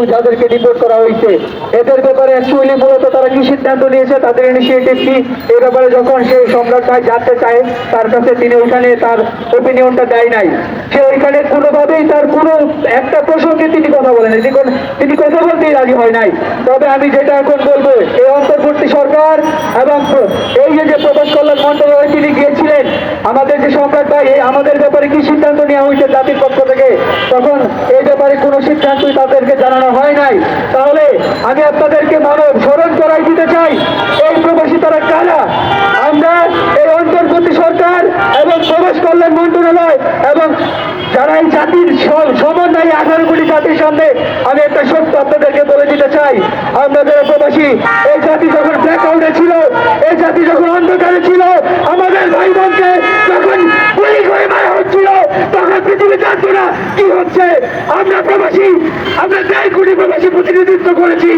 যাদেরকে ডিপোর্ট করা হয়েছে। এদের ব্যাপারে অ্যাকচুয়ালি মূলত তারা কি সিদ্ধান্ত নিয়েছে, তাদের ইনিশিয়েটিভ কি? এই ব্যাপারে যখন সেই সম্রাট ভাই জানতে চায়, তার কাছে তিনি ওইখানে তার ওপিনিয়নটা দেয় নাই। সে ওইখানে কোনোভাবেই তার কোনো একটা প্রসঙ্গে তিনি কথা বলেন। কোন- তিনি কথা বলতেই রাজি হয় নাই। তবে আমি যেটা এখন বলব, এই অন্তর্বর্তী সরকার এবং এই যে প্রকাশ কল্যাণ মন্ত্রণালয়ে তিনি গিয়েছিলেন, আমাদের যে সম্রাট ভাই আমাদের ব্যাপারে কি সিদ্ধান্ত নেওয়া হয়েছে জাতির পক্ষ থেকে? তখন এই ব্যাপারে কোনো সিদ্ধান্তই তাদেরকে জানানো হয় নাই। তাহলে আমি আপনাদেরকে মানব স্মরণ করাই দিতে চাই। এই প্রবাসী তারা কারা? আমরা এই অন্তর্বর্তী সরকার এবং প্রবেশ কল্যাণ মন্ত্রণালয় এবং যারা এই জাতির সমন্বয়ী আঠারো কোটি জাতির সামনে আমি একটা সত্য আপনাদেরকে বলে দিতে চাই। আমরা যারা প্রবাসী, এই জাতি যখন ব্ল্যাকআউটে ছিল, এই জাতি যখন অন্ধকারে ছিল, আমাদের ভাই বোনকে পৃথিবী জানতো না কি হচ্ছে। আমরা প্রবাসী, আমরা দেড় কোটি প্রবাসী প্রতিনিধিত্ব করেছি।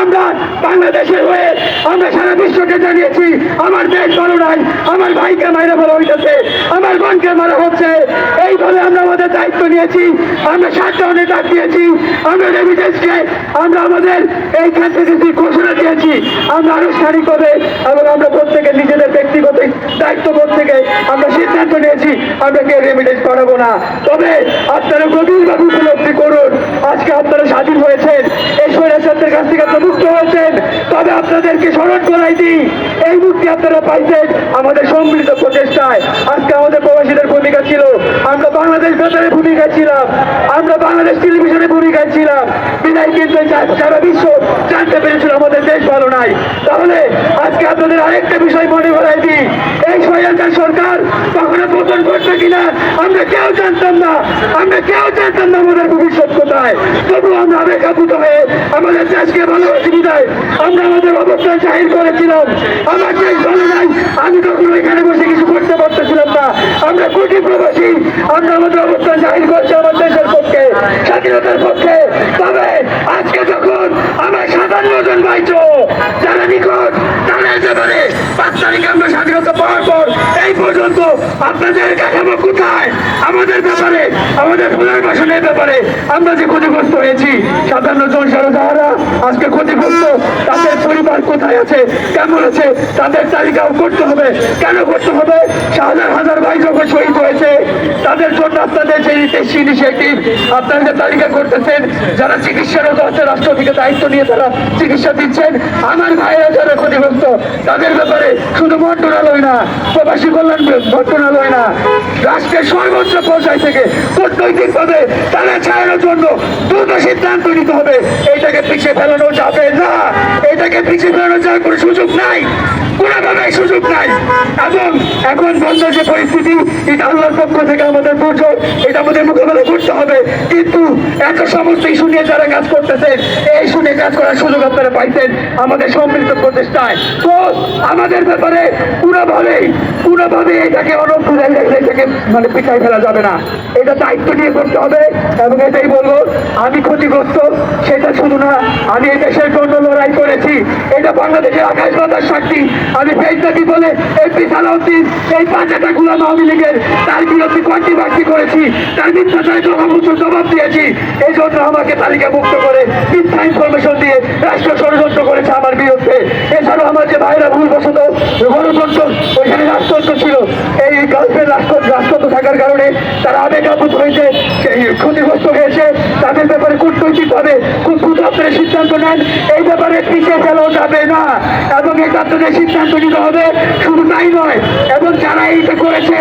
আমরা বাংলাদেশের হয়ে আমরা সারা বিশ্বকে জানিয়েছি, আমার দেশ ভালো নাই, আমার ভাইকে মারা ফেলা হইতেছে, আমার বোনকে মারা হচ্ছে। এইভাবে আমরা আমাদের দায়িত্ব নিয়েছি, আমরা শাটডাউনে ডাক দিয়েছি, আমরা রেমিডেন্সকে আমরা আমাদের এইখান থেকে ঘোষণা দিয়েছি। আমরা আনুষ্ঠানিকভাবে এবং আমরা প্রত্যেকে নিজেদের ব্যক্তিগত দায়িত্ববোধ থেকে আমরা সিদ্ধান্ত নিয়েছি, আমরা কেউ রেমিডেন্স করাবো না। তবে আপনারা গভীরভাবে উপলব্ধি করুন। আজকে আপনারা স্বাধীন হয়েছেন। এই স্বৈরাচারদের কাছ থেকে আপনারা মুক্ত হয়েছেন। তবে আপনাদেরকে স্মরণ করাই দিই, এই মুক্তি আপনারা পাইছেন আমাদের সম্মিলিত প্রচেষ্টায়। আজকে আমাদের প্রবাসীদের ভূমিকা ছিল, আমরা বাংলাদেশ বেতারের ভূমিকায় ছিলাম, আমরা বাংলাদেশ টেলিভিশনের ভূমিকায় ছিলাম। বিদায় কিন্তু সারা বিশ্ব জানতে পেরেছিল, আমাদের দেশ ভালো নাই। তাহলে আজকে আপনাদের আরেকটা বিষয় মনে করাই দিই। এই স্বৈরাচার সরকার কখনো পতন করছে কিনা, আমরা কেউ জানতাম না। আমরা কেউ জানতাম না আমাদের ভবিষ্যৎ কোথায়। তবু আমরা আবেগাপুত হয়ে আমাদের দেশকে ভালোবাসি বিদায়। আমরা আমাদের অবস্থান জাহির করেছিলাম। আমার দেশ ভালো নাই, আমি তখন এখানে বসে কিছু করতে পারতেছিলাম না। আমরা কোটি প্রবাসী, আমরা আমাদের অবস্থান জাহির করছি আমার দেশের পক্ষে। স্বাধীনতার পক্ষে তারিখে আমরা স্বাধীনতা পাওয়ার পর এই পর্যন্ত আপনাদের কাঠামো কোথায়? আমাদের ব্যাপারে, আমাদের পুনর্বাসনের ব্যাপারে আমরা যে ক্ষতিগ্রস্ত হয়েছি, সাতান্ন জন সারদাহারা আজকে ক্ষতিগ্রস্ত তাদের আছে, কেমন আছে, তাদের তালিকাও করতে হবে। কেন করতে হবে? হাজার হাজার ভাই যখন শহীদ হয়েছে, তাদের জন্য আপনাদের যে ইনিশিয়েটিভ আপনারা তালিকা করতেছেন, যারা চিকিৎসারত আছে রাষ্ট্র থেকে দায়িত্ব নিয়ে তারা চিকিৎসা দিচ্ছেন, আমার ভাইয়েরা যারা ক্ষতিগ্রস্ত, তাদের ব্যাপারে শুধু মন্ত্রণালয় না, প্রবাসী কল্যাণ মন্ত্রণালয় না, রাষ্ট্রের সর্বোচ্চ পর্যায় থেকে কূটনৈতিকভাবে তারা ছাড়ানোর জন্য দ্রুত সিদ্ধান্ত নিতে হবে। এইটাকে পিছিয়ে ফেলানো যাবে না। কোনোভাবে থেকে আমাদের তো আমাদের ব্যাপারে পুরোভাবেই পুরোভাবে এটাকে রেখে এটাকে মানে পিছায় ফেলা যাবে না। এটা দায়িত্ব নিয়ে করতে হবে, এবং এটাই বলব, আমি ক্ষতিগ্রস্ত, সেটা শুধু না, আমি এই দেশের জন্য বাংলাদেশের আকাশ বাতাস সাক্ষী আমি ফেসবুকি বলে এমপি সালাউদ্দিন, এই পাঁচটা গুলাম আওয়ামী লীগের। তার বিরুদ্ধে কন্ট্রিবার্সি করেছি? তার মিথ্যাচারে জবাবুচুর জবাব দিয়েছি। এই জন্য আমাকে তালিকা মুক্ত করে মিথ্যা ইনফরমেশন দিয়ে রাষ্ট্র ষড়যন্ত্র করেছে আমার বিরুদ্ধে। এছাড়াও আমার যে ভাইরা ভুলবশত গণতন্ত্র, ওইখানে রাষ্ট্রত্ব ছিল। এই গালফের রাষ্ট্র রাষ্ট্রত্ব থাকার কারণে তারা আবেগ হয়েছে ক্ষতিগ্রস্ত ব্যাপারে কূটনৈতিকভাবে খুব দ্রুত সিদ্ধান্ত নেন। এই ব্যাপারে পিছিয়ে ফেলাও যাবে না। এবং এটা আপনাদের সিদ্ধান্ত নিতে হবে। শুধু তাই নয়, এবং যারা এইটা করেছে,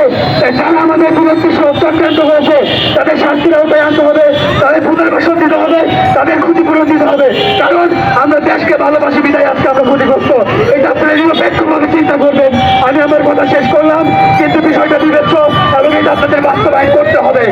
যারা আমাদের বিরুদ্ধে চক্রান্ত হয়েছে তাদের শাস্তির আওতায় আনতে হবে, তাদের পুনর্বাসন দিতে হবে, তাদের ক্ষতিপূরণ দিতে হবে। কারণ আমরা দেশকে ভালোবাসি, বিদায় আজকে আমরা ক্ষতিগ্রস্ত। এটা আপনারা নিরপেক্ষভাবে চিন্তা করবেন। আমি আমার কথা শেষ করলাম, কিন্তু বিষয়টা বিবেচ্য, এবং এটা আপনাদের বাস্তবায়ন করতে হবে।